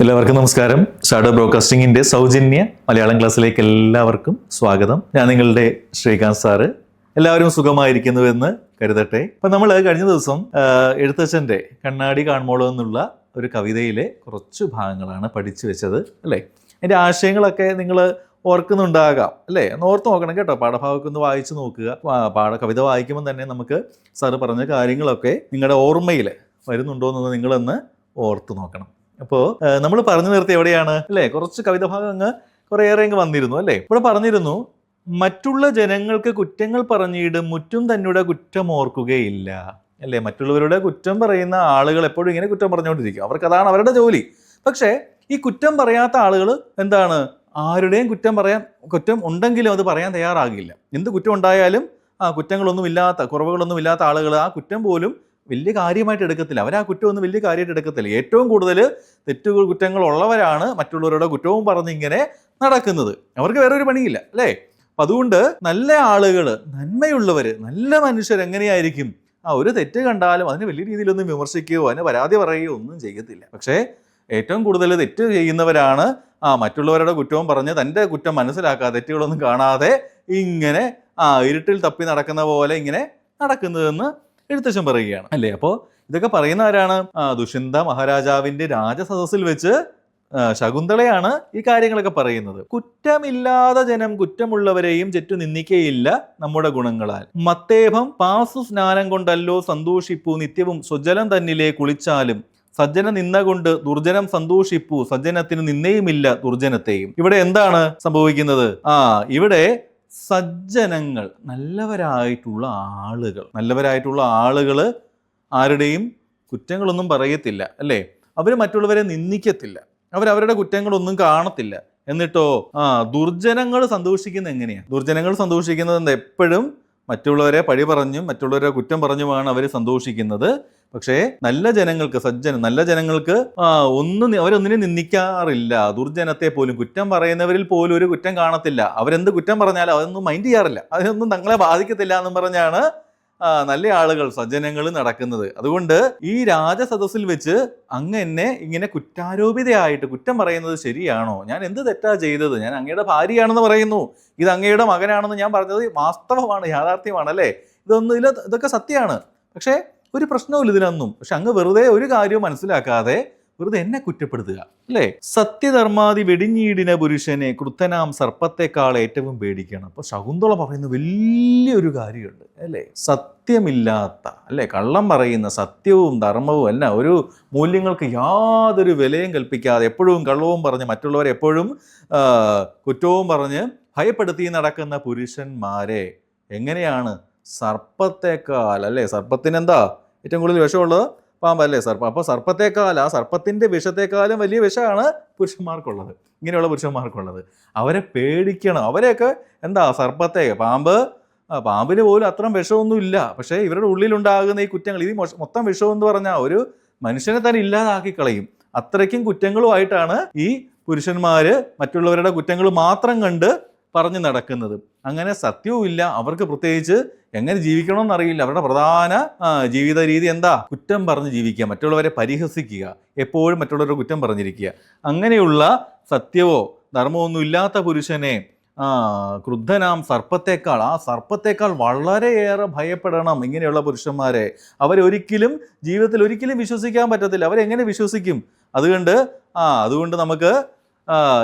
എല്ലാവർക്കും നമസ്കാരം. ഷാഡോ ബ്രോഡ്കാസ്റ്റിംഗിന്റെ സൗജന്യ മലയാളം ക്ലാസ്സിലേക്ക് എല്ലാവർക്കും സ്വാഗതം. ഞാൻ നിങ്ങളുടെ ശ്രീകാന്ത് സാറ്. എല്ലാവരും സുഖമായിരിക്കുന്നുവെന്ന് കരുതട്ടെ. അപ്പൊ നമ്മൾ കഴിഞ്ഞ ദിവസം എഴുത്തച്ഛന്റെ കണ്ണാടി കാണുമ്പോളോ എന്നുള്ള ഒരു കവിതയിലെ കുറച്ച് ഭാഗങ്ങളാണ് പഠിച്ചു വെച്ചത് അല്ലേ? അതിന്റെ ആശയങ്ങളൊക്കെ നിങ്ങൾ ഓർക്കുന്നുണ്ടാകാം അല്ലേ? ഒന്ന് ഓർത്ത് നോക്കണം കേട്ടോ. പാഠഭാഗമൊക്കെ ഒന്ന് വായിച്ച് നോക്കുക. പാഠ കവിത വായിക്കുമ്പോൾ തന്നെ നമുക്ക് സാറ് പറഞ്ഞ കാര്യങ്ങളൊക്കെ നിങ്ങളുടെ ഓർമ്മയിൽ വരുന്നുണ്ടോ എന്ന് നിങ്ങളൊന്ന് ഓർത്ത് നോക്കണം. അപ്പോൾ നമ്മൾ പറഞ്ഞു നിർത്തി എവിടെയാണ്? അല്ലേ? കുറച്ച് കവിത ഭാഗം അങ്ങ് കുറേയേറെ അങ്ങ് വന്നിരുന്നു അല്ലേ? ഇവിടെ പറഞ്ഞിരുന്നു മറ്റുള്ള ജനങ്ങൾക്ക് കുറ്റങ്ങൾ പറഞ്ഞിടും മുറ്റും തന്നോട് കുറ്റം ഓർക്കുകയില്ല. അല്ലേ? മറ്റുള്ളവരുടെ കുറ്റം പറയുന്ന ആളുകൾ എപ്പോഴും ഇങ്ങനെ കുറ്റം പറഞ്ഞുകൊണ്ടിരിക്കും. അവർക്ക് അതാണ് അവരുടെ ജോലി. പക്ഷേ ഈ കുറ്റം പറയാത്ത ആളുകൾ എന്താണ്? ആരുടെയും കുറ്റം പറയാൻ കുറ്റം ഉണ്ടെങ്കിലും അത് പറയാൻ തയ്യാറാകില്ല. എന്ത് കുറ്റം ഉണ്ടായാലും ആ കുറവുകളൊന്നും ഇല്ലാത്ത ആളുകൾ ആ കുറ്റം പോലും വലിയ കാര്യമായിട്ട് എടുക്കത്തില്ല. അവർ ആ കുറ്റമൊന്നും വലിയ കാര്യമായിട്ട് എടുക്കത്തില്ല. ഏറ്റവും കൂടുതൽ തെറ്റുകൾ കുറ്റങ്ങൾ ഉള്ളവരാണ് മറ്റുള്ളവരുടെ കുറ്റവും പറഞ്ഞ് ഇങ്ങനെ നടക്കുന്നത്. അവർക്ക് വേറെ ഒരു പണിയില്ല അല്ലേ? അപ്പം അതുകൊണ്ട് നല്ല ആളുകൾ നന്മയുള്ളവർ നല്ല മനുഷ്യർ എങ്ങനെയായിരിക്കും? ആ ഒരു തെറ്റ് കണ്ടാലും അതിന് വലിയ രീതിയിലൊന്നും വിമർശിക്കുകയോ അതിന് പരാതി പറയുകയോ ഒന്നും ചെയ്യത്തില്ല. പക്ഷേ ഏറ്റവും കൂടുതൽ തെറ്റ് ചെയ്യുന്നവരാണ് ആ മറ്റുള്ളവരുടെ കുറ്റവും പറഞ്ഞ് തന്റെ കുറ്റം മനസ്സിലാക്കാതെ തെറ്റുകളൊന്നും കാണാതെ ഇങ്ങനെ ആ ഇരുട്ടിൽ തപ്പി നടക്കുന്ന പോലെ ഇങ്ങനെ നടക്കുന്നതെന്ന് എഴുത്തച്ഛൻ പറയുകയാണ്. അല്ലേ? അപ്പോൾ ഇതൊക്കെ പറയുന്ന ആരാണ്? ദുഷ്യന്ത മഹാരാജാവിന്റെ രാജസദസ്സിൽ വെച്ച് ശകുന്തളയാണ് ഈ കാര്യങ്ങളൊക്കെ പറയുന്നത്. കുറ്റമില്ലാതെ ജനം കുറ്റമുള്ളവരെയും ചെറ്റു നിന്ദിക്കയില്ല നമ്മുടെ ഗുണങ്ങളാൽ. മത്തേഭം പാസു സ്നാനം കൊണ്ടല്ലോ സന്തോഷിപ്പു നിത്യവും സ്വജലം തന്നിലെ കുളിച്ചാലും സജ്ജന നിന്ന കൊണ്ട് ദുർജനം സന്തോഷിപ്പു. സജ്ജനത്തിന് നിന്നയുമില്ല ദുർജനത്തെയും. ഇവിടെ എന്താണ് സംഭവിക്കുന്നത്? ആ ഇവിടെ സജ്ജനങ്ങൾ നല്ലവരായിട്ടുള്ള ആളുകൾ. നല്ലവരായിട്ടുള്ള ആളുകൾ ആരുടെയും കുറ്റങ്ങളൊന്നും പറയത്തില്ല അല്ലേ? അവർ മറ്റുള്ളവരെ നിന്ദിക്കത്തില്ല. അവരവരുടെ കുറ്റങ്ങളൊന്നും കാണത്തില്ല. എന്നിട്ടോ ആ ദുർജനങ്ങൾ സന്തോഷിക്കുന്നത് എങ്ങനെയാണ് ദുർജനങ്ങൾ സന്തോഷിക്കുന്നത് എപ്പോഴും മറ്റുള്ളവരെ പഴി പറഞ്ഞും മറ്റുള്ളവരെ കുറ്റം പറഞ്ഞുമാണ് അവർ സന്തോഷിക്കുന്നത്. പക്ഷേ നല്ല ജനങ്ങൾക്ക് സജ്ജനം നല്ല ജനങ്ങൾക്ക് ഒന്നും അവരൊന്നിനും നിന്ദിക്കാറില്ല. ദുർജനത്തെ പോലും കുറ്റം പറയുന്നവരിൽ പോലും ഒരു കുറ്റം കാണത്തില്ല. അവരെന്ത് കുറ്റം പറഞ്ഞാലും അതൊന്നും മൈൻഡ് ചെയ്യാറില്ല. അതിനൊന്നും തങ്ങളെ ബാധിക്കത്തില്ല എന്നും പറഞ്ഞാണ് നല്ല ആളുകൾ സജ്ജനങ്ങൾ നടക്കുന്നത്. അതുകൊണ്ട് ഈ രാജസദസ്സിൽ വെച്ച് അങ്ങ് എന്നെ ഇങ്ങനെ കുറ്റാരോപിതയായിട്ട് കുറ്റം പറയുന്നത് ശരിയാണോ? ഞാൻ എന്ത് തെറ്റാ ചെയ്തത്? ഞാൻ അങ്ങയുടെ ഭാര്യയാണെന്ന് പറയുന്നു. ഇത് അങ്ങയുടെ മകനാണെന്ന് ഞാൻ പറഞ്ഞത് വാസ്തവമാണ് യാഥാർത്ഥ്യമാണ് അല്ലേ? ഇതൊന്നും ഇതൊക്കെ സത്യമാണ്. പക്ഷേ ഒരു പ്രശ്നവും ഇതിനൊന്നും. പക്ഷെ അങ്ങ് വെറുതെ ഒരു കാര്യവും മനസ്സിലാക്കാതെ വെറുതെ എന്നെ കുറ്റപ്പെടുത്തുക. അല്ലേ? സത്യധർമാതി വെടിഞ്ഞീടിന പുരുഷനെ കൃത്തനാം സർപ്പത്തെക്കാൾ ഏറ്റവും പേടിക്കണം. അപ്പൊ ശകുന്തള പറയുന്ന വലിയൊരു കാര്യമുണ്ട്. അല്ലേ? സത്യമില്ലാത്ത അല്ലേ? കള്ളം പറയുന്ന സത്യവും ധർമ്മവും അല്ല ഒരു മൂല്യങ്ങൾക്ക് യാതൊരു വിലയും കൽപ്പിക്കാതെ എപ്പോഴും കള്ളവും പറഞ്ഞ് മറ്റുള്ളവരെ എപ്പോഴും കുറ്റവും പറഞ്ഞ് ഭയപ്പെടുത്തി നടക്കുന്ന പുരുഷന്മാരെ എങ്ങനെയാണ് സർപ്പത്തെക്കാൾ അല്ലേ? സർപ്പത്തിനെന്താ? ഏറ്റവും കൂടുതൽ വിഷമുള്ളത് പാമ്പല്ലേ സർപ്പം? അപ്പോൾ സർപ്പത്തേക്കാൾ ആ സർപ്പത്തിന്റെ വിഷത്തേക്കാളും വലിയ വിഷമാണ് പുരുഷന്മാർക്കുള്ളത്. ഇങ്ങനെയുള്ള പുരുഷന്മാർക്കുള്ളത്. അവരെ പേടിക്കണം. അവരെയൊക്കെ എന്താ സർപ്പത്തെ പാമ്പ്? പാമ്പിന് പോലും അത്ര വിഷമൊന്നും ഇല്ല. പക്ഷേ ഇവരുടെ ഉള്ളിലുണ്ടാകുന്ന ഈ കുറ്റങ്ങൾ ഇത് മൊത്തം വിഷം എന്ന് പറഞ്ഞാൽ ഒരു മനുഷ്യനെ തന്നെ ഇല്ലാതാക്കി കളയും അത്രയ്ക്കും കുറ്റങ്ങളുമായിട്ടാണ് ഈ പുരുഷന്മാര് മറ്റുള്ളവരുടെ കുറ്റങ്ങൾ മാത്രം കണ്ട് പറഞ്ഞു നടക്കുന്നത്. അങ്ങനെ സത്യവുമില്ല. അവർക്ക് പ്രത്യേകിച്ച് എങ്ങനെ ജീവിക്കണമെന്ന് അറിയില്ല. അവരുടെ പ്രധാന ജീവിത രീതി എന്താ? കുറ്റം പറഞ്ഞ് ജീവിക്കുക. മറ്റുള്ളവരെ പരിഹസിക്കുക. എപ്പോഴും മറ്റുള്ളവരുടെ കുറ്റം പറഞ്ഞിരിക്കുക. അങ്ങനെയുള്ള സത്യവോ ധർമ്മമോ ഒന്നും ഇല്ലാത്ത പുരുഷനെ ക്രുദ്ധനാം സർപ്പത്തേക്കാൾ ആ സർപ്പത്തേക്കാൾ വളരെയേറെ ഭയപ്പെടണം ഇങ്ങനെയുള്ള പുരുഷന്മാരെ. അവരൊരിക്കലും ജീവിതത്തിൽ ഒരിക്കലും വിശ്വസിക്കാൻ പറ്റത്തില്ല. അവരെങ്ങനെ വിശ്വസിക്കും? അതുകൊണ്ട് ആ അതുകൊണ്ട് നമുക്ക്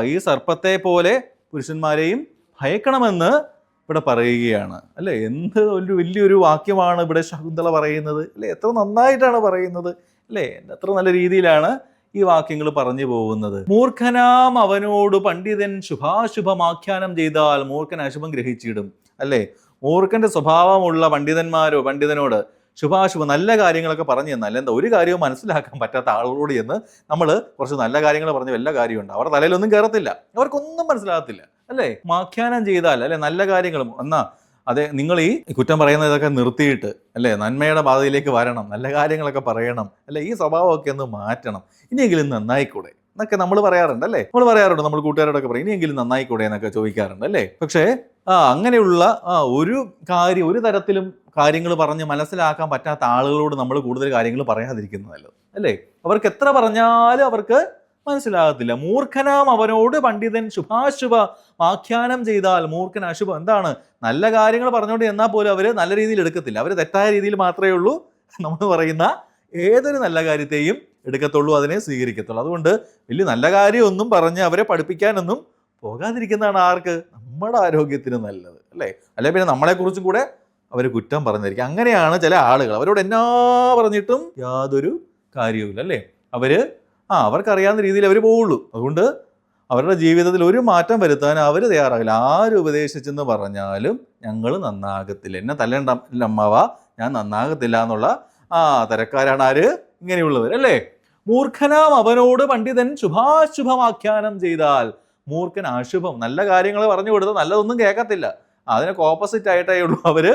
ഈ സർപ്പത്തെ പോലെ പുരുഷന്മാരെയും ഭയക്കണമെന്ന് ഇവിടെ പറയുകയാണ്. അല്ലേ? എന്ത് ഒരു വലിയൊരു വാക്യമാണ് ഇവിടെ ശകുന്തള പറയുന്നത്? അല്ലേ? എത്ര നന്നായിട്ടാണ് പറയുന്നത്? അല്ലേ? എത്ര നല്ല രീതിയിലാണ് ഈ വാക്യങ്ങൾ പറഞ്ഞു പോകുന്നത്. മൂർഖനാം അവനോട് പണ്ഡിതൻ ശുഭാശുഭമാഖ്യാനം ചെയ്താൽ മൂർഖൻ അശുഭം ഗ്രഹിച്ചിടും. അല്ലേ? മൂർഖന്റെ സ്വഭാവമുള്ള പണ്ഡിതന്മാരോ പണ്ഡിതനോട് ശുഭാശുഭം നല്ല കാര്യങ്ങളൊക്കെ പറഞ്ഞു തന്നാൽ എന്താ ഒരു കാര്യവും മനസ്സിലാക്കാൻ പറ്റാത്ത ആളുകളോട് എന്ന് നമ്മൾ കുറച്ച് നല്ല കാര്യങ്ങൾ പറഞ്ഞ വല്ല കാര്യമുണ്ട് അവരുടെ തലയിലൊന്നും കയറത്തില്ല. അവർക്കൊന്നും മനസ്സിലാകത്തില്ല. അല്ലേ? വ്യാഖ്യാനം ചെയ്താൽ അല്ലെ നല്ല കാര്യങ്ങളും. എന്നാ അതെ നിങ്ങൾ ഈ കുറ്റം പറയുന്നതൊക്കെ നിർത്തിയിട്ട് അല്ലേ നന്മയുടെ പാതയിലേക്ക് വരണം നല്ല കാര്യങ്ങളൊക്കെ പറയണം അല്ലേ ഈ സ്വഭാവമൊക്കെ ഒന്ന് മാറ്റണം. ഇനിയെങ്കിലും നന്നായിക്കൂടെ? എന്നൊക്കെ നമ്മൾ പറയാറുണ്ട് അല്ലേ? നമ്മൾ പറയാറുണ്ട് നമ്മൾ കൂട്ടുകാരോടൊക്കെ പറയും ഇനിയെങ്കിലും നന്നായിക്കൂടെ? എന്നൊക്കെ ചോദിക്കാറുണ്ട് അല്ലേ? പക്ഷേ ആ അങ്ങനെയുള്ള ആ ഒരു കാര്യം ഒരു തരത്തിലും കാര്യങ്ങൾ പറഞ്ഞ് മനസ്സിലാക്കാൻ പറ്റാത്ത ആളുകളോട് നമ്മൾ കൂടുതൽ കാര്യങ്ങൾ പറയാതിരിക്കുന്നത് നല്ലത് അല്ലേ? അവർക്ക് എത്ര പറഞ്ഞാലും അവർക്ക് മനസ്സിലാകത്തില്ല. മൂർഖനാം അവനോട് പണ്ഡിതൻ ശുഭാശുഭ വാഖ്യാനം ചെയ്താൽ മൂർഖൻ അശുഭം. എന്താണ്? നല്ല കാര്യങ്ങൾ പറഞ്ഞുകൊണ്ട് എന്നാൽ പോലും അവർ നല്ല രീതിയിൽ എടുക്കത്തില്ല. അവർ തെറ്റായ രീതിയിൽ മാത്രമേ ഉള്ളൂ. നമ്മൾ പറയുന്ന ഏതൊരു നല്ല കാര്യത്തെയും എടുക്കത്തുള്ളൂ അതിനെ സ്വീകരിക്കത്തുള്ളൂ. അതുകൊണ്ട് വലിയ നല്ല കാര്യമൊന്നും പറഞ്ഞ് അവരെ പഠിപ്പിക്കാനൊന്നും പോകാതിരിക്കുന്നതാണ് ആർക്ക്? നമ്മുടെ ആരോഗ്യത്തിന് നല്ലത്. അല്ലേ? അല്ലെ? പിന്നെ നമ്മളെക്കുറിച്ചും കൂടെ അവർ കുറ്റം പറഞ്ഞിരിക്കും. അങ്ങനെയാണ് ചില ആളുകൾ. അവരോട് എന്നാ പറഞ്ഞിട്ടും യാതൊരു കാര്യവുമില്ല അല്ലേ അവർ ആ അവർക്കറിയാവുന്ന രീതിയിൽ അവർ പോവുള്ളൂ. അതുകൊണ്ട് അവരുടെ ജീവിതത്തിൽ ഒരു മാറ്റം വരുത്താൻ അവർ തയ്യാറാകില്ല ആര് ഉപദേശിച്ചെന്ന് പറഞ്ഞാലും ഞങ്ങൾ നന്നാകത്തില്ല. എന്നെ തല്ലേണ്ട അമ്മാവ ഞാൻ നന്നാകത്തില്ല എന്നുള്ള ആ തരക്കാരാണ് ആര്? ഇങ്ങനെയുള്ളവർ അല്ലേ? മൂർഖനാം അവനോട് പണ്ഡിതൻ ശുഭാശുഭമാഖ്യാനം ചെയ്താൽ മൂർഖൻ അശുഭം. നല്ല കാര്യങ്ങൾ പറഞ്ഞു കൊടുത്താൽ നല്ലതൊന്നും കേൾക്കത്തില്ല അതിനൊക്കെ ഓപ്പോസിറ്റ് ആയിട്ടേ ഉള്ളൂ അവർ.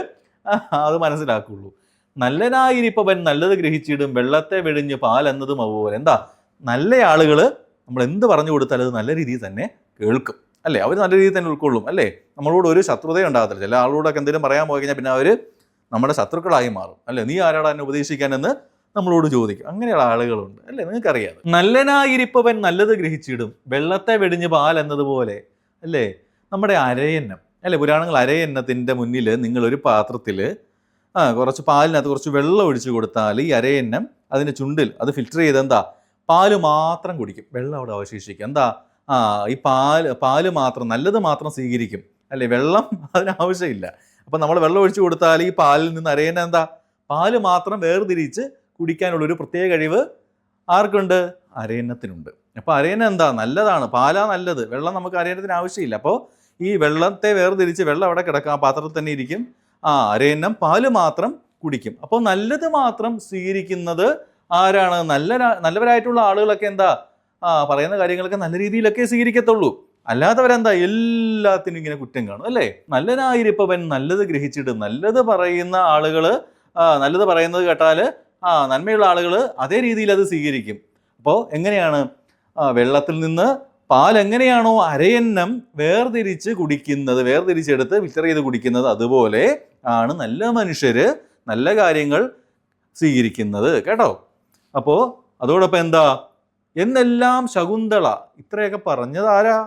അത് മനസ്സിലാക്കുള്ളൂ. നല്ലനായിരിപ്പവൻ നല്ലത് ഗ്രഹിച്ചിടും വെള്ളത്തെ വെടിഞ്ഞ് പാൽ എന്നതും അതുപോലെ എന്താ? നല്ല ആളുകൾ നമ്മൾ എന്ത് പറഞ്ഞു കൊടുത്താലും അത് നല്ല രീതിയിൽ തന്നെ കേൾക്കും. അല്ലേ? അവർ നല്ല രീതിയിൽ തന്നെ ഉൾക്കൊള്ളും അല്ലേ? നമ്മളോട് ഒരു ശത്രുത ഉണ്ടാകത്തില്ല. ചില ആളോടൊക്കെ എന്തെങ്കിലും പറയാൻ പോയി കഴിഞ്ഞാൽ പിന്നെ അവർ നമ്മുടെ ശത്രുക്കളായി മാറും. അല്ലേ? നീ ആരാടാ എന്നെ ഉപദേശിക്കാനെന്ന് നമ്മളോട് ചോദിക്കും. അങ്ങനെയുള്ള ആളുകളുണ്ട്. അല്ലേ? നിങ്ങൾക്കറിയാം നല്ലനായിരിപ്പവൻ നല്ലത് ഗ്രഹിച്ചിടും വെള്ളത്തെ വെടിഞ്ഞ് പാൽ എന്നതുപോലെ അല്ലേ? നമ്മുടെ അരയന്നം. അല്ലേ പുരാണങ്ങൾ അരയന്നത്തിന്റെ മുന്നിൽ നിങ്ങളൊരു പാത്രത്തിൽ ആ കുറച്ച് പാലിനകത്ത് കുറച്ച് വെള്ളം ഒഴിച്ചു കൊടുത്താൽ ഈ അരയന്നം അതിന്റെ ചുണ്ടിൽ അത് ഫിൽറ്റർ ചെയ്ത് എന്താ? പാൽ മാത്രം കുടിക്കും. വെള്ളം അവിടെ അവശേഷിക്കും. എന്താ? ആ ഈ പാൽ പാൽ മാത്രം നല്ലത് മാത്രം സ്വീകരിക്കും. അല്ലേ വെള്ളം അതിനാവശ്യമില്ല അപ്പം നമ്മൾ വെള്ളം ഒഴിച്ചു കൊടുത്താൽ ഈ പാലിൽ നിന്ന് അരയന്നം എന്താ? പാൽ മാത്രം വേർതിരിച്ച് കുടിക്കാനുള്ള ഒരു പ്രത്യേക കഴിവ് ആർക്കുണ്ട്? അരയന്നത്തിനുണ്ട് അപ്പോൾ അരയന്നം എന്താ? നല്ലതാണ്. പാലാ നല്ലത്. വെള്ളം നമുക്ക് അരയന്നത്തിന് ആവശ്യമില്ല. അപ്പോൾ ഈ വെള്ളത്തെ വേർതിരിച്ച് വെള്ളം അവിടെ കിടക്കും ആ പാത്രത്തിൽ തന്നെ ഇരിക്കും. ആ അരയന്നം പാൽ മാത്രം കുടിക്കും. അപ്പോൾ നല്ലത് മാത്രം സ്വീകരിക്കുന്നത് ആരാണ്? നല്ല നല്ലവരായിട്ടുള്ള ആളുകളൊക്കെ എന്താ? ആ പറയുന്ന കാര്യങ്ങളൊക്കെ നല്ല രീതിയിലൊക്കെ സ്വീകരിക്കത്തുള്ളൂ. അല്ലാത്തവരെന്താ എല്ലാത്തിനും ഇങ്ങനെ കുറ്റം കാണും അല്ലേ? നല്ലനായിരിപ്പവൻ നല്ലത് ഗ്രഹിച്ചിട്ട് നല്ലത് പറയുന്ന ആളുകൾ നല്ലത് പറയുന്നത് കേട്ടാൽ ആ നന്മയുള്ള ആളുകൾ അതേ രീതിയിൽ അത് സ്വീകരിക്കും. അപ്പോൾ എങ്ങനെയാണ്? വെള്ളത്തിൽ നിന്ന് പാൽ എങ്ങനെയാണോ അരയന്നം വേർതിരിച്ച് കുടിക്കുന്നത് വേർതിരിച്ചെടുത്ത് ഫിൽറ്റർ ചെയ്ത് കുടിക്കുന്നത് അതുപോലെ ആണ് നല്ല മനുഷ്യർ നല്ല കാര്യങ്ങൾ സ്വീകരിക്കുന്നത്. കേട്ടോ? അപ്പോൾ അതോടൊപ്പം എന്താ? എന്നെല്ലാം ശകുന്തള. ഇത്രയൊക്കെ പറഞ്ഞതാരാ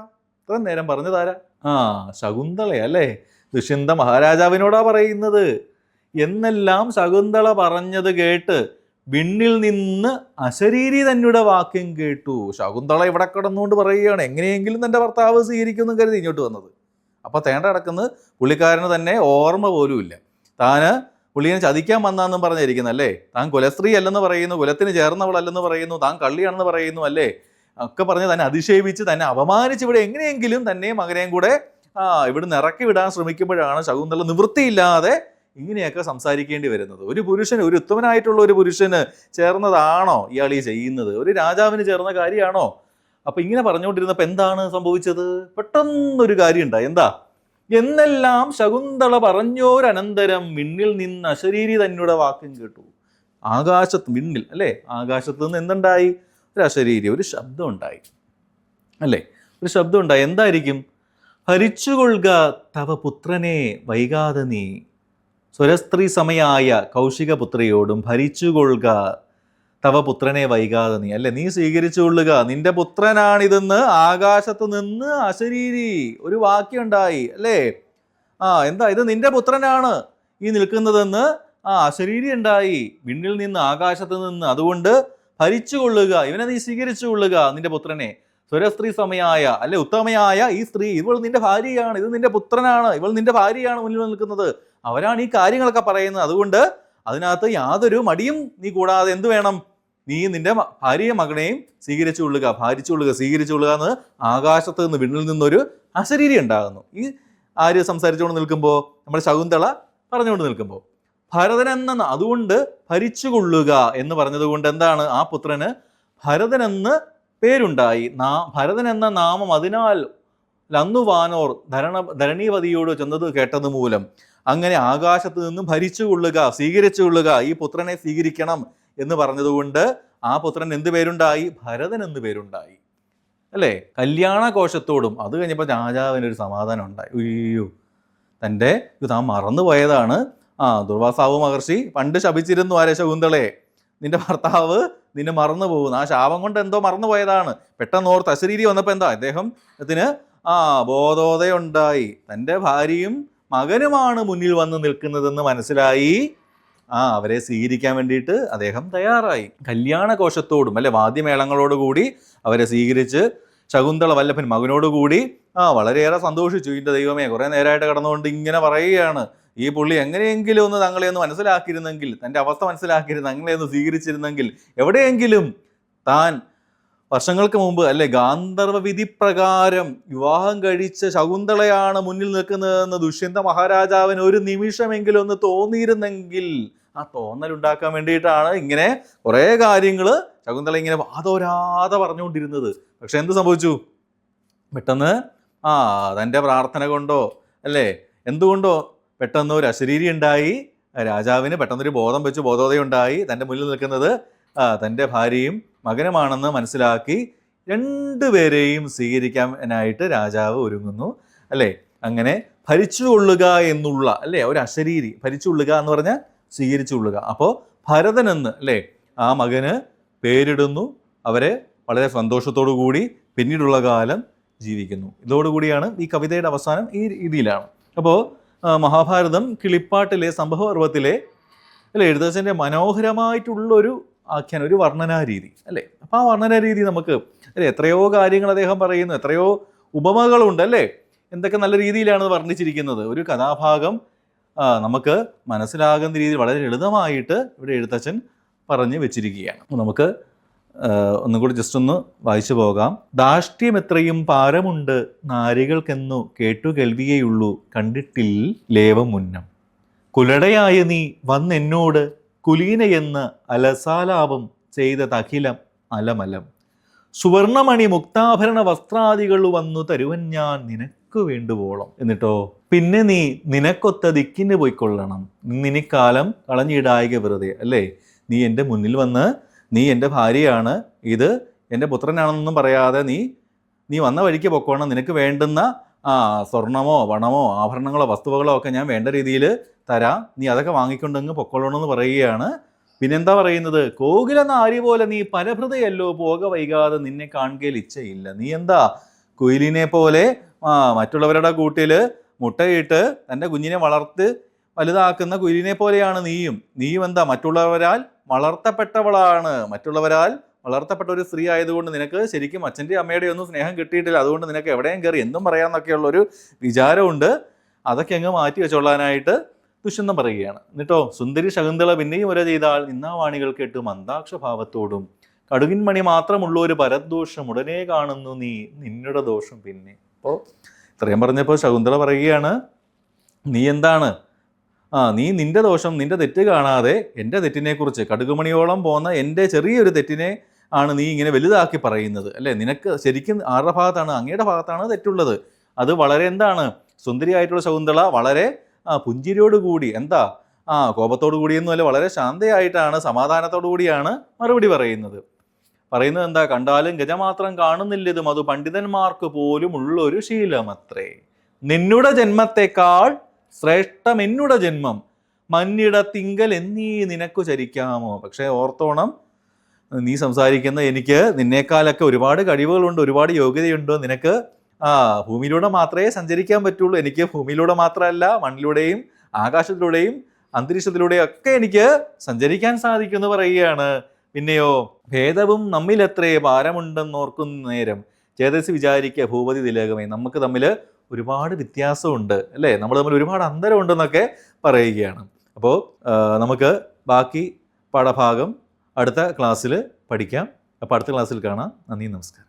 ഇത്ര നേരം പറഞ്ഞതാരാ ആ ശകുന്തള അല്ലേ ദുഷ്യന്ത മഹാരാജാവിനോടാ പറയുന്നത്. എന്നെല്ലാം ശകുന്തള പറഞ്ഞത് കേട്ട് വിണ്ണിൽ നിന്ന് അശരീരി തന്നെയുടെ വാക്യം കേട്ടു. ശകുന്തള ഇവിടെ കിടന്നുകൊണ്ട് പറയുകയാണ് എങ്ങനെയെങ്കിലും തന്റെ ഭർത്താവ് സ്വീകരിക്കുമെന്ന് കരുതി ഇങ്ങോട്ട് വന്നത്. അപ്പോൾ തേണ്ട കിടക്കുന്നത് പുള്ളിക്കാരന് തന്നെ ഓർമ്മ പോലുമില്ല താന് പുള്ളിയെ ചതിക്കാൻ വന്നാന്നും പറഞ്ഞിരിക്കുന്നു അല്ലേ? താൻ കുലസ്ത്രീ അല്ലെന്ന് പറയുന്നു കുലത്തിന് ചേർന്നവളല്ലെന്ന് പറയുന്നു താൻ കള്ളിയാണെന്ന് പറയുന്നു അല്ലേ? ഒക്കെ പറഞ്ഞ് തന്നെ അധിക്ഷേപിച്ച് തന്നെ അപമാനിച്ച് ഇവിടെ എങ്ങനെയെങ്കിലും തന്നെയും മകനെയും കൂടെ ആ ഇവിടുന്ന് ഇറക്കി വിടാൻ ശ്രമിക്കുമ്പോഴാണ് ശകുന്തള നിവൃത്തിയില്ലാതെ ഇങ്ങനെയൊക്കെ സംസാരിക്കേണ്ടി വരുന്നത്. ഒരു പുരുഷന് ഒരു ഉത്തമനായിട്ടുള്ള ഒരു പുരുഷന് ചേർന്നതാണോ ഇയാൾ ഈ ചെയ്യുന്നത്? ഒരു രാജാവിന് ചേർന്ന കാര്യമാണോ? അപ്പൊ ഇങ്ങനെ പറഞ്ഞുകൊണ്ടിരുന്നപ്പോ എന്താണ് സംഭവിച്ചത്? പെട്ടെന്നൊരു കാര്യം ഉണ്ടായി എന്താ? എന്നെല്ലാം ശകുന്തള പറഞ്ഞോരനന്തരം മിണ്ണിൽ നിന്ന് അശരീരി തന്നെയുടെ വാക്കും കേട്ടു. ആകാശത്ത് മിണ്ണിൽ അല്ലേ? ആകാശത്ത് നിന്ന് എന്തുണ്ടായി? ഒരു അശരീരി ഒരു ശബ്ദം ഉണ്ടായി അല്ലേ? ഒരു ശബ്ദം ഉണ്ടായി എന്തായിരിക്കും? ഹരിച്ചുകൊള്ളുക തവ പുത്രനെ വൈകാതെ നീ സ്വരസ്ത്രീ സമയായ കൗശികപുത്രിയോടും ഭരിച്ചുകൊള്ളുക തവ പുത്രനെ വൈകാതെ നീ. അല്ലെ നീ സ്വീകരിച്ചുകൊള്ളുക. നിന്റെ പുത്രനാണിതെന്ന് ആകാശത്ത് നിന്ന് അശരീരി ഒരു വാക്യുണ്ടായി അല്ലേ? ആ എന്താ? ഇത് നിന്റെ പുത്രനാണ് ഈ നിൽക്കുന്നതെന്ന് ആ അശരീരി ഉണ്ടായി വിണ്ണിൽ നിന്ന് ആകാശത്ത് നിന്ന്. അതുകൊണ്ട് ഭരിച്ചുകൊള്ളുക. ഇവനെ നീ സ്വീകരിച്ചുകൊള്ളുക നിന്റെ പുത്രനെ. സ്വരസ്ത്രീ സമയായ അല്ലെ ഉത്തമയായ ഈ സ്ത്രീ. ഇവൾ നിന്റെ ഭാര്യയാണ്. ഇത് നിന്റെ പുത്രനാണ്. ഇവൾ നിന്റെ ഭാര്യയാണ് മുന്നിൽ നിൽക്കുന്നത്. അവരാണ് ഈ കാര്യങ്ങളൊക്കെ പറയുന്നത്. അതുകൊണ്ട് അതിനകത്ത് യാതൊരു മടിയും നീ കൂടാതെ എന്ത് വേണം? നീ നിന്റെ ഭാര്യയെ മകനെയും സ്വീകരിച്ചു കൊള്ളുക. ഭാരിച്ചു കൊള്ളുക. സ്വീകരിച്ചു കൊള്ളുക എന്ന് ആകാശത്ത് നിന്ന് വിണ്ണിൽ നിന്നൊരു അശരീരി ഉണ്ടാകുന്നു. ഈ ആര് സംസാരിച്ചുകൊണ്ട് നിൽക്കുമ്പോൾ നമ്മുടെ ശകുന്തള പറഞ്ഞുകൊണ്ട് നിൽക്കുമ്പോൾ ഭരതൻ എന്ന അതുകൊണ്ട് ഭരിച്ചു കൊള്ളുക എന്ന് പറഞ്ഞതുകൊണ്ട് എന്താണ്? ആ പുത്രന് ഭരതൻ എന്ന് പേരുണ്ടായി. നാ ഭരതൻ എന്ന നാമം അതിനാൽ ലന്നു വാനോർ ധരണ ധരണീപതിയോട് ചെന്നത് കേട്ടത് മൂലം. അങ്ങനെ ആകാശത്ത് നിന്നും ഭരിച്ചു കൊള്ളുക സ്വീകരിച്ചു കൊള്ളുക ഈ പുത്രനെ സ്വീകരിക്കണം എന്ന് പറഞ്ഞതുകൊണ്ട് ആ പുത്രൻ എന്ത് പേരുണ്ടായി? ഭരതൻ എന്ന് പേരുണ്ടായി. അല്ലേ? കല്യാണകോശത്തോടും അത് കഴിഞ്ഞപ്പോൾ രാജാവിന് ഒരു സമാധാനം ഉണ്ടായി. അയ്യോ. തന്റെ താൻ മറന്നു പോയതാണ്. ആ ദുർവാസാവ് മഹർഷി പണ്ട് ശപിച്ചിരുന്നു ആരെ ശകുന്തളയെ നിന്റെ ഭർത്താവ് നിന്നെ മറന്നു പോകുന്നു. ആ ശാപം കൊണ്ട് എന്തോ മറന്നു പോയതാണ്. പെട്ടെന്ന് ഓർത്ത് അശരീരി വന്നപ്പോൾ എന്താ? അദ്ദേഹം അദ്ദേഹത്തിന് ആ ബോധോദയുണ്ടായി തന്റെ ഭാര്യയും മകനുമാണ് മുന്നിൽ വന്ന് നിൽക്കുന്നതെന്ന് മനസ്സിലായി. ആ അവരെ സ്വീകരിക്കാൻ വേണ്ടിയിട്ട് അദ്ദേഹം തയ്യാറായി. കല്യാണകോശത്തോടും അല്ലെ വാദ്യമേളങ്ങളോടുകൂടി അവരെ സ്വീകരിച്ച് ശകുന്തള വല്ലഭൻ മകനോടുകൂടി ആ വളരെയേറെ സന്തോഷിച്ചു. ഇതിന്റെ ദൈവമേ കുറേ നേരമായിട്ട് കടന്നുകൊണ്ട് ഇങ്ങനെ പറയുകയാണ്. ഈ പുള്ളി എങ്ങനെയെങ്കിലും ഒന്ന് തങ്ങളെ ഒന്ന് മനസ്സിലാക്കിയിരുന്നെങ്കിൽ തന്റെ അവസ്ഥ മനസ്സിലാക്കിയിരുന്ന തങ്ങളെ ഒന്ന് സ്വീകരിച്ചിരുന്നെങ്കിൽ എവിടെയെങ്കിലും താൻ വർഷങ്ങൾക്ക് മുമ്പ് അല്ലെ ഗാന്ധർവ വിധി പ്രകാരം വിവാഹം കഴിച്ച ശകുന്തളയാണ് മുന്നിൽ നിൽക്കുന്നതെന്ന് ദുഷ്യന്ത മഹാരാജാവിന് ഒരു നിമിഷമെങ്കിലും ഒന്ന് തോന്നിയിരുന്നെങ്കിൽ ആ തോന്നൽ ഉണ്ടാക്കാൻ വേണ്ടിയിട്ടാണ് ഇങ്ങനെ കുറേ കാര്യങ്ങൾ ശകുന്തള ഇങ്ങനെ വാതോരാതെ പറഞ്ഞുകൊണ്ടിരുന്നത്. പക്ഷെ എന്ത് സംഭവിച്ചു? പെട്ടെന്ന് ആ തന്റെ പ്രാർത്ഥന കൊണ്ടോ അല്ലേ എന്തുകൊണ്ടോ പെട്ടെന്ന് ഒരു അശരീരി ഉണ്ടായി. രാജാവിന് പെട്ടെന്നൊരു ബോധം വെച്ച് ബോധോദയുണ്ടായി തന്റെ മുന്നിൽ നിൽക്കുന്നത് തന്റെ ഭാര്യയും മകനുമാണെന്ന് മനസ്സിലാക്കി രണ്ടുപേരെയും സ്വീകരിക്കാനായിട്ട് രാജാവ് ഒരുങ്ങുന്നു. അല്ലേ? അങ്ങനെ ഭരിച്ചുകൊള്ളുക എന്നുള്ള അല്ലേ? ഒരു അശരീരി ഭരിച്ചുകൊള്ളുക എന്ന് പറഞ്ഞാൽ സ്വീകരിച്ചുകൊള്ളുക. അപ്പോൾ ഭരതൻ എന്ന് അല്ലേ? ആ മകന് പേരിടുന്നു. അവരെ വളരെ സന്തോഷത്തോടു കൂടി പിന്നീടുള്ള കാലം ജീവിക്കുന്നു. ഇതോടുകൂടിയാണ് ഈ കവിതയുടെ അവസാനം ഈ രീതിയിലാണ്. അപ്പോൾ മഹാഭാരതം കിളിപ്പാട്ടിലെ സംഭവപർവത്തിലെ അല്ലെ? എഴുത്തച്ഛന്റെ മനോഹരമായിട്ടുള്ളൊരു ആഖ്യാനം ഒരു വർണനാ രീതി അല്ലേ? അപ്പോൾ ആ വർണനാ രീതി നമുക്ക് അല്ലേ എത്രയോ കാര്യങ്ങൾ അദ്ദേഹം പറയുന്നു എത്രയോ ഉപമകളുണ്ട് അല്ലേ? എന്തൊക്കെ നല്ല രീതിയിലാണ് വർണിച്ചിരിക്കുന്നത്. ഒരു കഥാഭാഗം നമുക്ക് മനസ്സിലാകുന്ന രീതിയിൽ വളരെ ലളിതമായിട്ട് ഇവിടെ എഴുത്തച്ഛൻ പറഞ്ഞു വെച്ചിരിക്കുകയാണ്. നമുക്ക് ഒന്നുകൂടി ഒന്നും കൂടി ജസ്റ്റ് ഒന്ന് വായിച്ചു പോകാം. ദാഷ്ട്യം എത്രയും പാരമുണ്ട് നാരികൾക്കെന്നു കേട്ടു കേൾവിയേയുള്ളൂ കണ്ടിട്ടിൽ മുന്നം കുലടയായ നീ വന്നെന്നോട് കുലീനയെന്ന് അലസാലാപം ചെയ്ത തഖിലം അലമലം. സുവർണമണി മുക്താഭരണ വസ്ത്രാദികൾ വന്നു തരുവൻ ഞാൻ നിനക്ക് വേണ്ടുവോളം. എന്നിട്ടോ? പിന്നെ നീ നിനക്കൊത്ത ദിക്കിന് പോയിക്കൊള്ളണം. നിനിക്കാലം കളഞ്ഞിടായിക വെറുതെ. അല്ലേ? നീ എന്റെ മുന്നിൽ വന്ന് നീ എന്റെ ഭാര്യയാണ്. ഇത് എന്റെ പുത്രനാണെന്നൊന്നും പറയാതെ നീ നീ വന്ന വഴിക്ക് പൊക്കോണം. നിനക്ക് വേണ്ടുന്ന ആ സ്വർണമോ പണമോ ആഭരണങ്ങളോ വസ്തുവകളോ ഒക്കെ ഞാൻ വേണ്ട രീതിയിൽ തരാം. നീ അതൊക്കെ വാങ്ങിക്കൊണ്ടങ്ങ് പൊക്കോളണമെന്ന് പറയുകയാണ്. പിന്നെന്താ പറയുന്നത്? കോകില നാരി പോലെ നീ പരഭൃതയല്ലോ പോക വൈകാതെ നിന്നെ കാണുകയിൽ ഇച്ഛയില്ല. നീ എന്താ? കുയിലിനെ പോലെ മറ്റുള്ളവരുടെ കൂട്ടിൽ മുട്ടയിട്ട് തന്റെ കുഞ്ഞിനെ വളർത്ത് വലുതാക്കുന്ന കുയിലിനെ പോലെയാണ് നീയും. നീയും എന്താ? മറ്റുള്ളവരാൽ വളർത്തപ്പെട്ടവളാണ്. മറ്റുള്ളവരാൽ വളർത്തപ്പെട്ട ഒരു സ്ത്രീ ആയതുകൊണ്ട് നിനക്ക് ശരിക്കും അച്ഛന്റെ അമ്മയുടെ ഒന്നും സ്നേഹം കിട്ടിയിട്ടില്ല. അതുകൊണ്ട് നിനക്ക് എവിടെയും കയറി എന്തും പറയാമെന്നൊക്കെയുള്ളൊരു വിചാരമുണ്ട്. അതൊക്കെ അങ്ങ് മാറ്റി വെച്ചോളാനായിട്ട് ദുഷ്യന്തം പറയുകയാണ്. എന്നിട്ടോ സുന്ദരി ശകുന്തള പിന്നെയും ഒരേ ചെയ്താൽ നിന്നാവാണികൾ കേട്ട് മന്ദാക്ഷഭാവത്തോടും കടുകിൻമണി കടുകിൻ മണി മാത്രമുള്ള ഒരു പരദോഷം ഉടനെ കാണുന്നു നീ നിന്നുടെ ദോഷം പിന്നെ. അപ്പോൾ ഇത്രയും പറഞ്ഞപ്പോൾ ശകുന്തള പറയുകയാണ് നീ എന്താണ്? ആ നീ നിന്റെ ദോഷം നിന്റെ തെറ്റ് കാണാതെ എന്റെ തെറ്റിനെക്കുറിച്ച് കടുകുമണിയോളം പോകുന്ന എന്റെ ചെറിയൊരു തെറ്റിനെ ആണ് നീ ഇങ്ങനെ വലുതാക്കി പറയുന്നത്. അല്ലേ? നിനക്ക് ശരിക്കും ആരുടെ ഭാഗത്താണ് അങ്ങയുടെ ഭാഗത്താണ് തെറ്റുള്ളത്? അത് വളരെ എന്താണ്? സുന്ദരിയായിട്ടുള്ള ശകുന്തള വളരെ ആ പുഞ്ചിരിയോട് കൂടി എന്താ? ആ കോപത്തോടു കൂടിയൊന്നുമല്ല വളരെ ശാന്തയായിട്ടാണ് സമാധാനത്തോടു കൂടിയാണ് മറുപടി പറയുന്നത്. പറയുന്നത് എന്താ? കണ്ടാലും ഗജമാത്രം കാണുന്നില്ലതും അത് പണ്ഡിതന്മാർക്ക് പോലും ഉള്ളൊരു ശീലമത്രേ. നിന്നുടെ ജന്മത്തെക്കാൾ ശ്രേഷ്ഠം എന്നുടെ ജന്മം. മഞ്ഞിട തിങ്കൽ എന്നീ നിനക്കു ചരിക്കാമോ? പക്ഷേ ഓർത്തോണം നീ സംസാരിക്കുന്ന എനിക്ക് നിന്നേക്കാളൊക്കെ ഒരുപാട് കഴിവുകളുണ്ട് ഒരുപാട് യോഗ്യതയുണ്ട് നിനക്ക് ആ ഭൂമിയിലൂടെ മാത്രമേ സഞ്ചരിക്കാൻ പറ്റുള്ളൂ. എനിക്ക് ഭൂമിയിലൂടെ മാത്രമല്ല മണ്ണിലൂടെയും ആകാശത്തിലൂടെയും അന്തരീക്ഷത്തിലൂടെയും ഒക്കെ എനിക്ക് സഞ്ചരിക്കാൻ സാധിക്കും എന്ന് പറയുകയാണ്. പിന്നെയോ ഭേദവും നമ്മിലെത്രേ ഭാരമുണ്ടെന്നോർക്കുന്ന നേരം ചേതസ് വിചാരിക്കുക ഭൂപതി തിലകമേ. നമുക്ക് തമ്മിൽ ഒരുപാട് വ്യത്യാസമുണ്ട് അല്ലേ? നമ്മൾ തമ്മിൽ ഒരുപാട് അന്തരമുണ്ടെന്നൊക്കെ പറയുകയാണ്. അപ്പോൾ നമുക്ക് ബാക്കി പാഠഭാഗം അടുത്ത ക്ലാസ്സിൽ പഠിക്കാം. അപ്പോൾ അടുത്ത ക്ലാസ്സിൽ കാണാം. നന്ദി നമസ്കാരം.